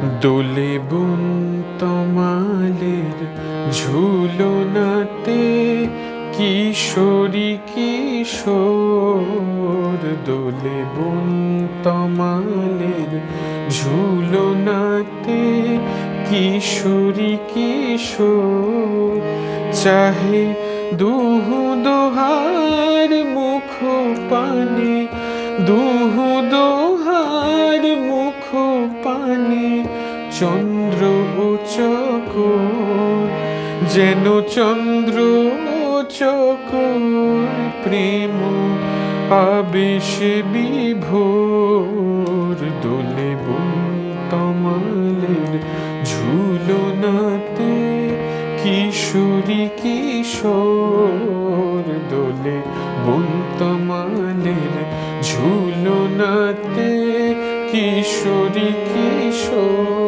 দোলে বুন তমালের ঝুলনাতে কিশোরী কিশোর। দোলে বুন তমালের ঝুলনাতে কিশোরী কিশোর। চাহে দুহু দোহার মুখ পানে দুহু দোহার চন্দ্র ও যেন চন্দ্র চকর প্রেম আবেশে বিভোর, দোলে তমালের ঝুলনাতে কিশোরী কিশোর, দোলে বন্তমালের ঝুলনাতে কিশোরী কিশোর।